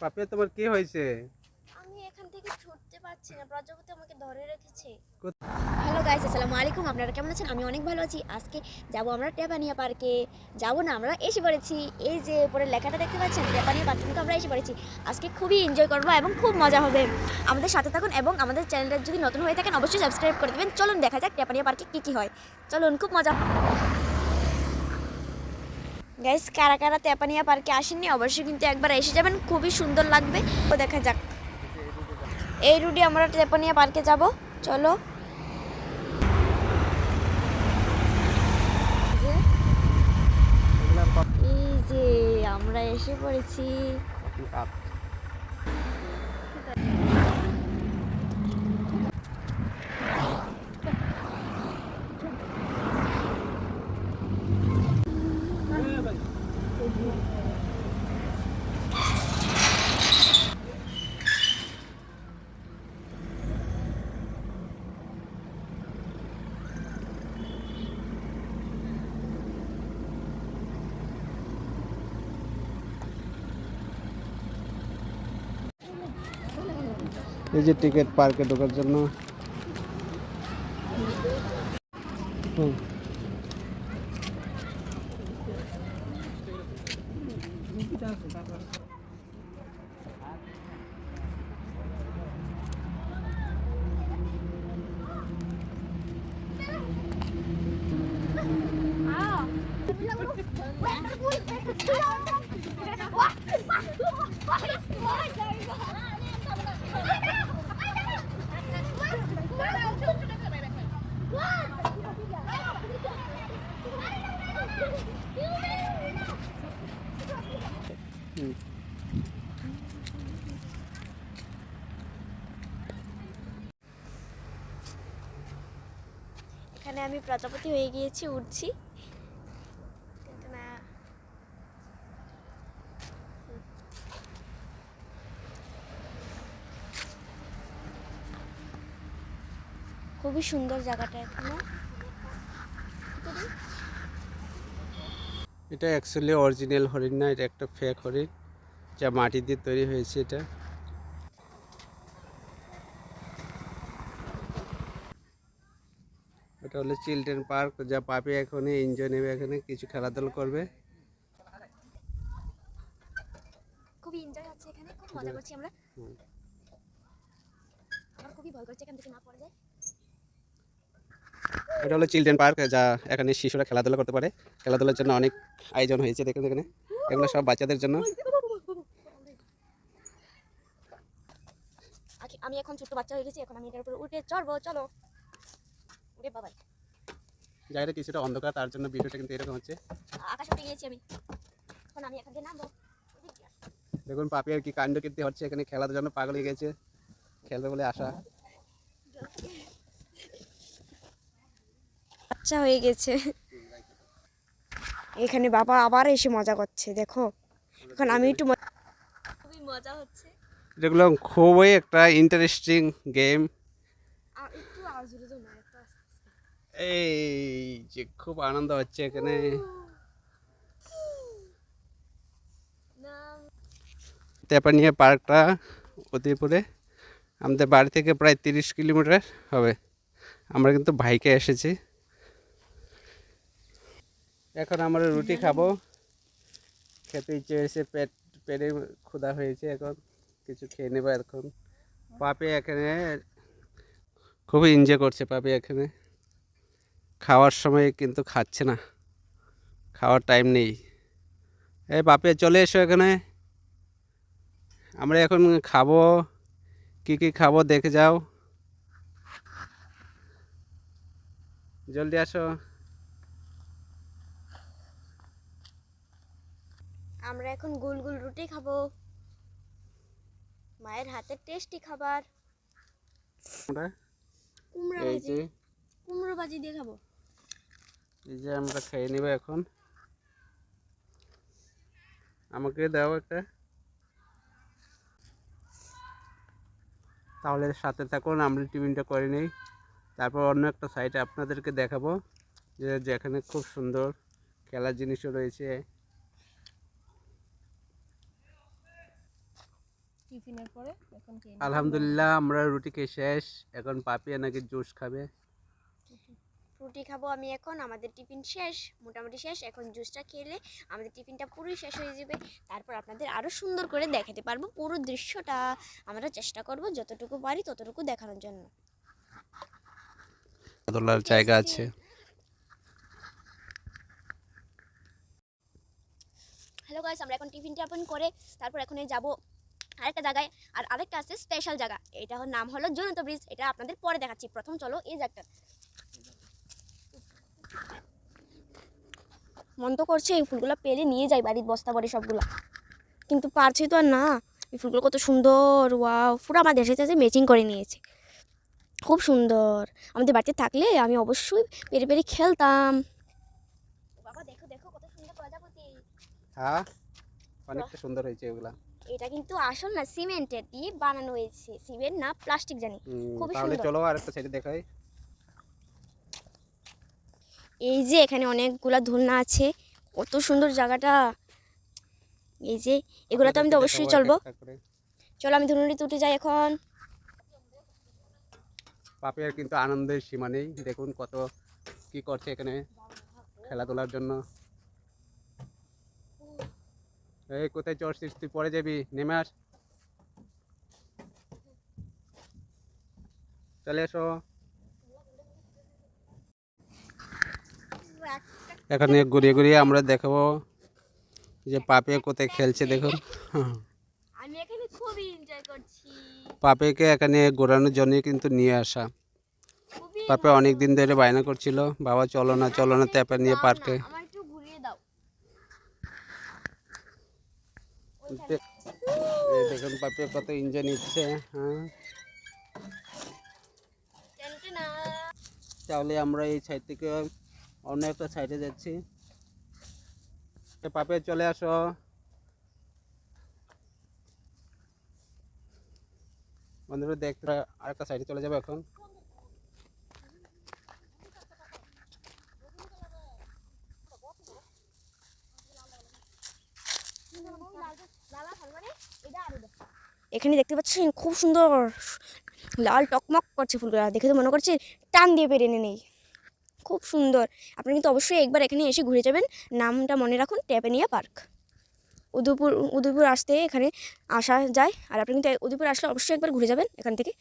পাপিয়া তোমার কি হয়েছে? আমি এখান থেকে ছুটতে পারছি না। প্রজাপতি আমাকে ধরে রেখেছে। হ্যালো গাইস আসসালামু আলাইকুম। আপনারা কেমন আছেন? আমি অনেক ভালো আছি। আজকে যাব আমরা টেপানিয়া পার্কে। যাব না আমরা এসে পড়েছি। এই যে উপরে লেখাটা দেখতে পাচ্ছেন টেপানিয়া পার্কে কিন্তু আমরা এসে পড়েছি। আজকে খুবই এনজয় করব এবং খুব মজা হবে। আমাদের সাথে থাকুন এবং আমাদের চ্যানেলটা যদি নতুন হয়ে থাকেন অবশ্যই সাবস্ক্রাইব করে দেবেন। চলুন দেখা যাক টেপানিয়া পার্কে কী কী হয়। চলুন খুব মজা গাইস কারা কারা তেপানিয়া পার্কে আসেননি, অবশ্যই কিন্তু একবার এসে যাবেন, খুবই সুন্দর লাগবে। তো দেখা যাক। এই রুটে আমরা তেপানিয়া পার্কে যাব, চলো। এই যে, আমরা এসে পড়েছি। এই যে টিকিট পার্কে ঢোকার জন্য প্রজাপতি হয়ে গিয়েছি, উঠছি। কিন্তু না খুবই সুন্দর জায়গাটা এখানে। এটা অ্যাকচুয়ালি অরিজিনাল হরিণ না, এটা একটা ফেক হরিণ, যা মাটি দিয়ে তৈরি হয়েছে এটা। এটা হলো চিলড্রেন পার্ক যা পাপি এখানে এনজয় নেবে এখানে কিছু খেলাধুলা করবে। খুবই এনজয় হচ্ছে এখানে খুব মজা করছি আমরা। আমার খুবই ভয় করছে এখান থেকে না পড়ে যায় এটা হলো চিলড্রেন পার্ক যা এখানে শিশুরা খেলাধুলা করতে পারে। খেলাধুলার জন্য অনেক আয়োজন হয়েছে দেখুন এখানে। এগুলো সব বাচ্চাদের জন্য। আমি এখন ছোট্ট বাচ্চা হয়ে গেছি এখন আমি এটার উপরে উঠে চড়বো চলো। জায়গাটা কিছুটা অন্ধকার তার জন্য ভিডিওটা কিন্তু এরকম হচ্ছে। আকাশ উঠে গিয়েছি আমি। এখন আমি এখান থেকে নামবো। ওদিক দিয়ে আসো। কি কাণ্ড কীর্তি হচ্ছে এখানে খেলার জন্য পাগল হয়ে গেছে। খেলবে বলে আশা। বাচ্চা হয়ে গেছে। এখানে বাবা আবার এসে মজা করছে দেখো। এখন আমি একটু খুবই মজা হচ্ছে। যেগুলো খুবই একটা ইন্টারেস্টিং গেম আর একটু আওয়াজ হলে তো না একটু আস্তে আস্তে। এই যে খুব আনন্দ হচ্ছে এখানে তেপানিয়া পার্কটা উদয়পুরে আমাদের বাড়ি থেকে প্রায় তিরিশ কিলোমিটার হবে আমরা কিন্তু বাইকে এসেছি এখন আমরা রুটি খাব খেতে ইচ্ছে হয়েছে পেট পেটে ক্ষুধা হয়েছে এখন কিছু খেয়ে নেব এখন পাপে এখানে খুবই এনজয় করছে পাপে এখানে খাওয়ার সময় কিন্তু খাচ্ছে না। খাওয়ার টাইম নেই। এই বাপে চলে এসো এখানে। আমরা এখন খাব। কি কি খাব দেখে যাও। জলদি আসো। আমরা এখন গোল গোল রুটি খাব। মায়ের হাতের টেস্টি খাবার। আমরা কুমড়া ভাজি। কুমড়ো ভাজি দিয়ে খাব। এই যে আমরা খেয়ে নেব এখন। আমাকে দাও একটা। তাহলে সাথে থাকুন আমরা টিফিনটা করে নিই। তারপর অন্য একটা সাইডে আপনাদেরকে দেখাবো যে যেখানে খুব সুন্দর খেলার জিনিসও রয়েছে। আলহামদুলিল্লাহ আমরা রুটি খেয়ে শেষ। এখন পাপিয়া নাকি জুস খাবে। রুটি খাব আমি এখন আমাদের টিফিন শেষ মোটামুটি শেষ এখন জুসটা খেলে আমাদের টিফিনটা পুরোই শেষ হয়ে যাবে। তারপর আপনাদের আরও সুন্দর করে দেখাতে পারব পুরো দৃশ্যটা। আমরা চেষ্টা করব যতটুকু পারি ততটুকু দেখানোর জন্য। খেলাধুলার জায়গা আছে। হ্যালো গাইস আমরা এখন টিফিন টাফিন করে তারপর এখন যাব আরেকটা জায়গায়। আর আরেকটা আছে স্পেশাল জায়গা। এটা নাম হলো জনতা ব্রিজ এটা আপনাদের পরে দেখাচ্ছি। প্রথম চলো এই জায়গাটা মন তো করছে এই ফুলগুলো পেলে নিয়ে যাই বাড়ির বস্তা বাড়ি সবগুলো। কিন্তু পারছি তো আর না। এই ফুলগুলো কত সুন্দর ওয়াও। পুরো আমার দেশের সাথে ম্যাচিং করে নিয়েছে। খুব সুন্দর। আমাদের বাড়িতে থাকলে আমি অবশ্যই পেরে পেরে খেলতাম। বাবা দেখো দেখো কত সুন্দর প্রজাপতি। হ্যাঁ? অনেকটা সুন্দর হয়েছে এগুলা। এটা কিন্তু আসল না সিমেন্টের দিয়ে বানানো হয়েছে। সিমেন্ট না প্লাস্টিক জানি। খুবই তাহলে সুন্দর। চলো আর একটা সাইডে দেখাই। এই যে এখানে অনেকগুলা ধুলনা আছে। কত সুন্দর জায়গাটা। এই যে, এগুলো তো আমি তো অবশ্যই চলবো। চলো আমি ধুলনিতে উঠে যাই এখন। পাপিয়ার কিন্তু আনন্দের সীমা নেই। দেখুন কত কি করছে এখানে খেলাধুলার জন্য। এই, কোথায় চড়ছিস তুই পরে যাবি? নেমে আস। চলে এসো। এখানে ঘুরিয়ে ঘুরিয়ে আমরা দেখাবো যে পাপিয়া কোথায় খেলছে দেখুন। পাপিয়াকে এখানে ঘোরানোর জন্য কিন্তু নিয়ে আসা। পাপে অনেক দিন ধরে বায়না করছিল বাবা চলো না চলো না তেপে নিয়ে পার্কে। দেখুন পাপে কত এনজয় নিচ্ছে হ্যাঁ। তাহলে আমরা এই সাইড থেকে অন্য একটা সাইডে যাচ্ছি। পাপে চলে আসো। বন্ধুরা, দেখতে আরেকটা সাইডে চলে যাবে এখন। এখানে দেখতে পাচ্ছেন খুব সুন্দর, লাল টকমক করছে ফুলগুলো। দেখে তো মনে করছে টান দিয়ে পেরে এনে নেই। খুব সুন্দর। আপনি কিন্তু অবশ্যই একবার এখানে এসে ঘুরে যাবেন। নামটা মনে রাখুন, ট্যাপেনিয়া পার্ক। উদয়পুর উদয়পুর আসতে এখানে আসা যায়। আর আপনি কিন্তু উদয়পুর আসলে অবশ্যই একবার ঘুরে যাবেন এখান থেকে।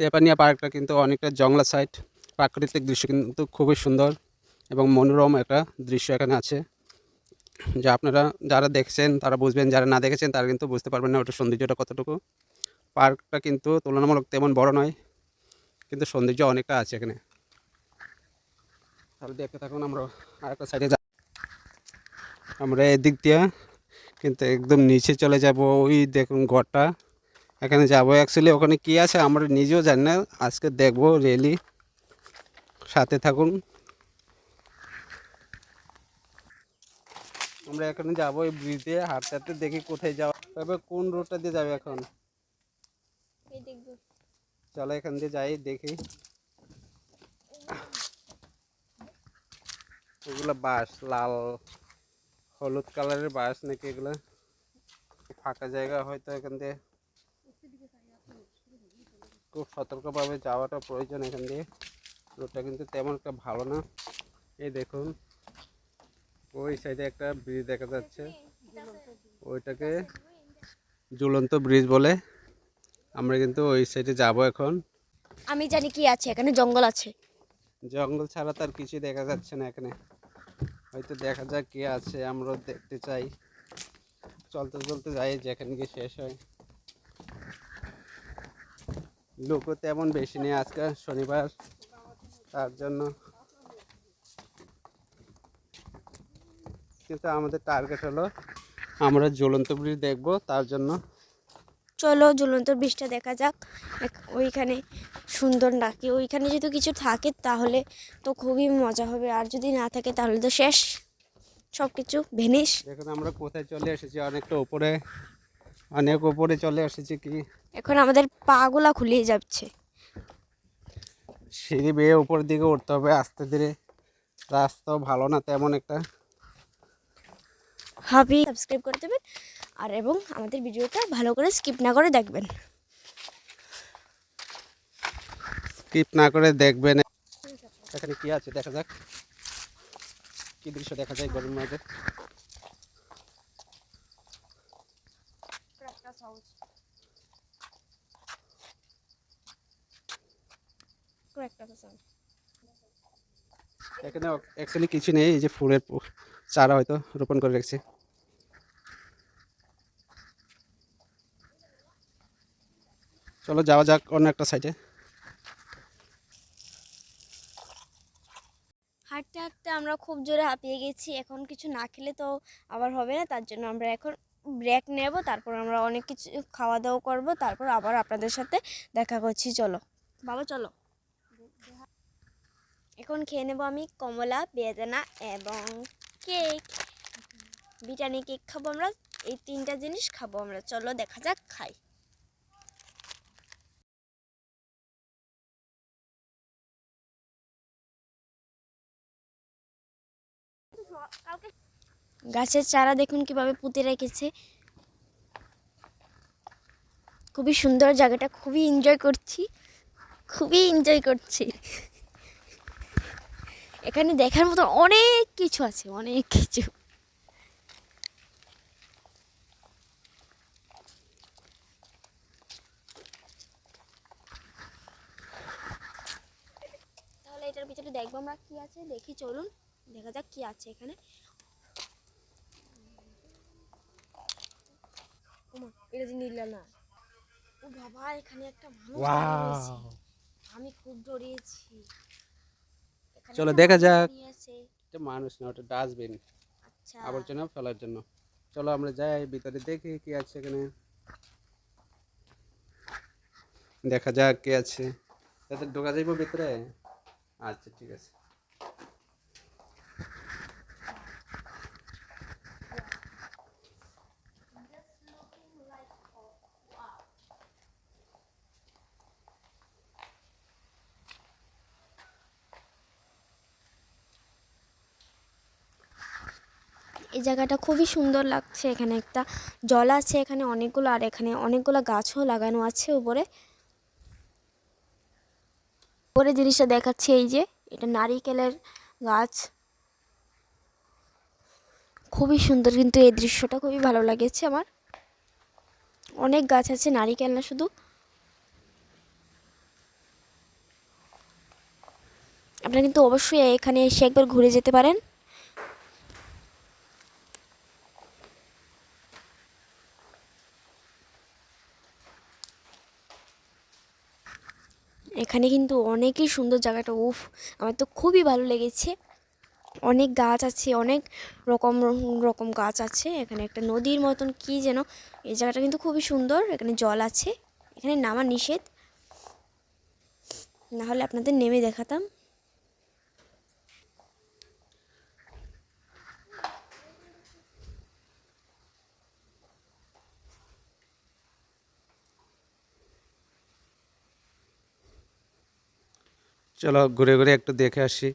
তেপানিয়া পার্কটা কিন্তু অনেকটা জংলা সাইড। প্রাকৃতিক দৃশ্য কিন্তু খুবই সুন্দর এবং মনোরম একটা দৃশ্য এখানে আছে। যা আপনারা যারা দেখছেন, তারা বুঝবেন, যারা না দেখেছেন, তারা কিন্তু বুঝতে পারবেন না ওটা সৌন্দর্যটা কতটুকু। পার্কটা কিন্তু তুলনামূলক তেমন বড় নয়। কিন্তু সৌন্দর্য অনেকটা আছে এখানে। তাহলে দেখতে থাকুন আমরা আরেকটা সাইডে যা আমরা এদিক দিয়ে কিন্তু একদম নিচে চলে যাব। ওই দেখুন ঘরটা। এখানে যাব অ্যাকচুয়ালি ওখানে কি আছে আমরা নিজেও জানি না। আজকে দেখব রেলি সাথে থাকুন। আমরা এখানে যাব এই ব্রিজ দিয়ে। হাঁটতে হাঁটতে দেখি কোথায় যাওয়া তবে কোন রোডটা দিয়ে যাবে এখন? চলো এখান দিয়ে যাই, দেখি। এগুলো বাস লাল, হলুদ কালারের বাস নাকি এগুলো? ফাঁকা জায়গা হয়তো এখান দিয়ে। খুব সতর্কভাবে যাওয়াটা প্রয়োজন এখান দিয়ে। রোডটা কিন্তু তেমন একটা ভালো না। এই দেখুন, ওই সাইডে একটা ব্রিজ দেখা যাচ্ছে। ওইটাকে ঝুলন্ত ব্রিজ বলে। আমরা কিন্তু ওই সাইডে যাব এখন। আমি জানি কি আছে এখানে জঙ্গল আছে। জঙ্গল ছাড়া তার কিছু দেখা যাচ্ছে না এখানে। হয়তো দেখা যাক কে আছে আমরাও দেখতে চাই। চলতে চলতে যাই যেখানে গিয়ে শেষ হয়। লোকও তেমন বেশি নেই আজকে শনিবার। তার জন্য। কিন্তু আমাদের টার্গেট হলো আমরা জ্বলন্ত ব্রিজ দেখব তার জন্য। চলো ঝুলন্ত বৃষ্টিটা দেখা যাক। এক- ওইখানে সুন্দর নাকি? ওইখানে যদি কিছু থাকে তাহলে তো খুবই মজা হবে। আর যদি না থাকে তাহলে তো শেষ। সব কিছু ভেনিস। দেখুন আমরা কোথায় চলে এসেছি? অনেকটা উপরে অনেক উপরে চলে এসেছি কি? এখন আমাদের পাগুলা খুলে যাচ্ছে। সিঁড়ি বেয়ে উপর দিকে উঠতে হবে আস্তে ধীরে। রাস্তাও ভালো না তেমন একটা। হাবি সাবস্ক্রাইব করে দেবেন। আর এবং আমাদের ভিডিওটা ভালো করে স্কিপ না করে দেখবেন। স্কিপ না করে দেখবেন। এখানে কি আছে? দেখা যাক। কি দৃশ্য দেখা যায় গরমের মাঝে এখানে অ্যাকচুয়ালি কিছু নেই, এই যে ফুলের চারা হয়তো রোপণ করে রেখেছে। চলো যাওয়া যাক অন্য একটা সাইডে হাঁটতে হাঁটতে আমরা খুব জোরে হাঁপিয়ে গেছি। এখন কিছু না খেলে তো আবার হবে না, তার জন্য আমরা এখন ব্রেক নেব, তারপর আমরা অনেক কিছু খাওয়া দাওয়া করব, তারপর আবার আপনাদের সাথে দেখা করছি। চলো। বাবা, চলো। এখন খেয়ে নেব আমি কমলা, বেদানা এবং কেক বিটানি কেক খাব আমরা, এই তিনটা জিনিস খাব আমরা। চলো, দেখা যাক, খাই। গাছের চারা দেখুন কীভাবে পুঁতে রেখেছে। খুবই সুন্দর জায়গাটা, খুবই এনজয় করছি, খুবই এনজয় করছি। এখানে দেখার মতো অনেক কিছু আছে, অনেক কিছু। তাহলে এটার ভিতরে দেখব আমরা কি আছে, দেখি চলুন। দেখা যাক কি আছে এখানে। ওমা, এটা যে নীলা না। ও বাবা এখানে একটা মানুষ আমি খুব এখানে চলো দেখা যাক। এটা মানুষ না ওটা ডাস্টবিন আচ্ছা। আবর্জনা ফেলার জন্য। চলো আমরা যাই ভিতরে দেখি কি আছে এখানে। দেখা যাক কি আছে। যাতে ঢোকা যাইব ভিতরে? আচ্ছা ঠিক আছে। এই জায়গাটা খুবই সুন্দর লাগছে। এখানে একটা জল আছে এখানে অনেকগুলো, আর এখানে অনেকগুলো গাছও লাগানো আছে উপরে। উপরে জিনিসটা দেখাচ্ছে, এই যে এটা নারিকেলের গাছ। খুবই সুন্দর কিন্তু এই দৃশ্যটা, খুবই ভালো লাগেছে আমার। অনেক গাছ আছে, নারিকেল না শুধু। আপনারা কিন্তু অবশ্যই এখানে এসে একবার ঘুরে যেতে পারেন। এখানে কিন্তু অনেকই সুন্দর জায়গাটা, উফ, আমার তো খুবই ভালো লেগেছে। অনেক গাছ আছে, অনেক রকম রকম গাছ আছে। এখানে একটা নদীর মতন কি যেন, এই জায়গাটা কিন্তু খুবই সুন্দর। এখানে জল আছে, এখানে নামা নিষেধ। নাহলে আপনাদের নেমে দেখাতাম। চলো ঘুরে ঘুরে একটু দেখে আসি।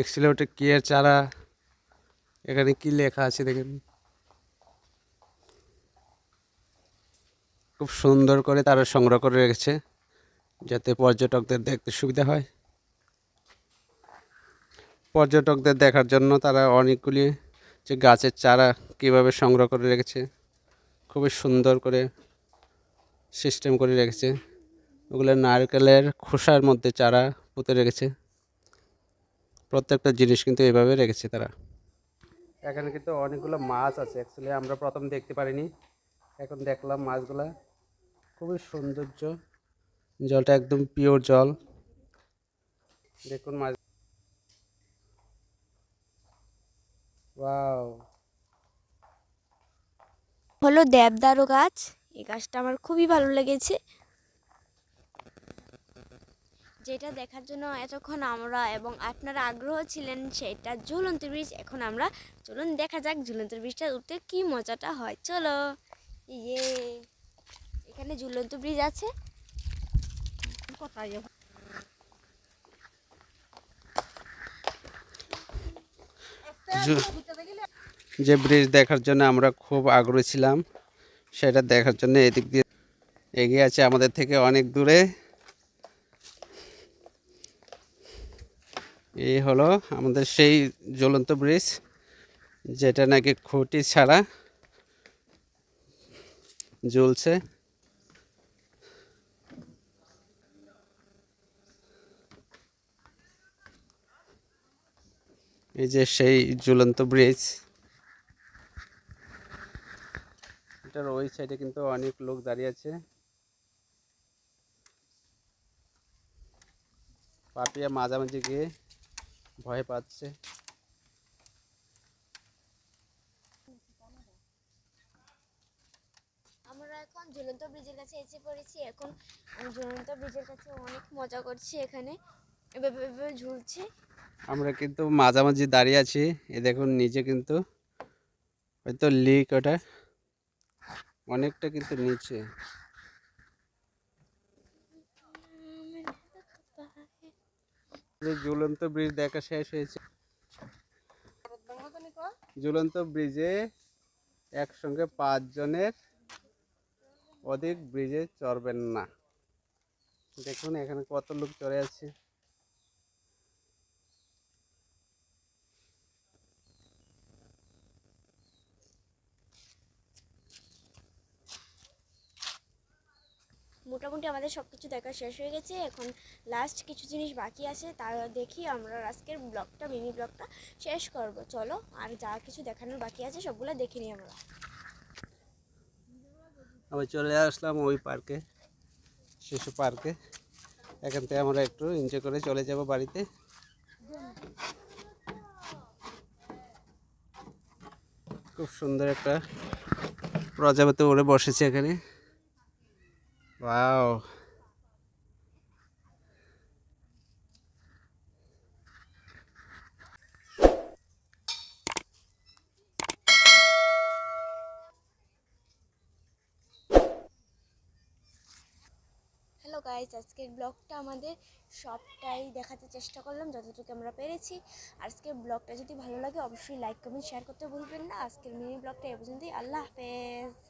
এক্সেলে ওটা কি এর চারা? এখানে কি লেখা আছে দেখেন। খুব সুন্দর করে তারা সংগ্রহ করে রেখেছে, যাতে পর্যটকদের দেখতে সুবিধা হয়। পর্যটকদের দেখার জন্য তারা অনেকগুলি যে গাছের চারা কীভাবে সংগ্রহ করে রেখেছে, খুবই সুন্দর করে সিস্টেম করে রেখেছে। ওগুলো নারকেলের খোসার মধ্যে চারা পুঁতে রেখেছে। প্রত্যেকটা জিনিস কিন্তু এভাবে রেখেছে তারা। এখানে কিন্তু অনেকগুলো মাছ আছে। অ্যাকচুয়ালি আমরা প্রথম দেখতে পারিনি। এখন দেখলাম মাছগুলা খুবই সৌন্দর্য। জলটা একদম পিওর জল। দেখুন মাছ। হলো দেবদারু গাছ। এই গাছটা আমার খুবই ভালো লেগেছে। যেটা দেখার জন্য এতক্ষণ আমরা এবং আপনারা আগ্রহ ছিলেন সেটা ঝুলন্ত ব্রিজ এখন আমরা চলুন দেখা যাক ঝুলন্ত ব্রিজটা উঠতে কি মজাটা হয়। চলো ইয়ে এখানে ঝুলন্ত ব্রিজ আছে। কোথায়? জু- যে ব্রিজ দেখার জন্য আমরা খুব আগ্রহী ছিলাম। সেটা দেখার জন্য এদিক দিয়ে এগিয়ে আছে আমাদের থেকে অনেক দূরে। এই হলো আমাদের সেই জ্বলন্ত ব্রিজ, যেটা নাকি খুঁটি ছাড়া জ্বলছে। এই যে সেই ঝুলন্ত ব্রিজ। এটার ওই সাইডে কিন্তু অনেক লোক দাঁড়িয়ে আছে। পাপিয়া মাঝামাঝি গিয়ে ভয় পাচ্ছে। আমরা এখন ঝুলন্ত ব্রিজের কাছে এসে পড়েছি। এখন ঝুলন্ত ব্রিজের কাছে অনেক মজা করছি এখানে। এভাবে ঝুলছে। আমরা কিন্তু মাঝামাঝি দাঁড়িয়ে আছি। এ দেখুন নিচে কিন্তু হয়তো লিক ওটা। অনেকটা কিন্তু নিচে। ঝুলন্ত ব্রিজ দেখা শেষ হয়েছে। ঝুলন্ত ব্রিজে একসঙ্গে পাঁচ জনের অধিক ব্রিজে চড়বেন না। দেখুন এখানে কত লোক চড়ে আছে। মোটামুটি আমাদের সব কিছু দেখা শেষ হয়ে গেছে। এখন লাস্ট কিছু জিনিস বাকি আছে, তা দেখি আমরা আজকের ব্লগটা মিনি ব্লগটা শেষ করব। চলো, আর যা কিছু দেখানোর বাকি আছে সবগুলো দেখে নিই আমরা। আমি চলে আসলাম ওই পার্কে, শিশু পার্কে। এখান থেকে আমরা একটু এনজয় করে চলে যাব বাড়িতে। খুব সুন্দর একটা প্রজাপতি উড়ে বসেছে এখানে। ওয়াও হ্যালো গাইজ আজকের ব্লগটা আমাদের সবটাই দেখাতে চেষ্টা করলাম, যতটুকু আমরা পেরেছি। আজকের ব্লগটা যদি ভালো লাগে, অবশ্যই লাইক কমেন্ট শেয়ার করতে ভুলবেন না। আজকের মিনি ব্লগটা এ পর্যন্তই। আল্লাহ হাফেজ।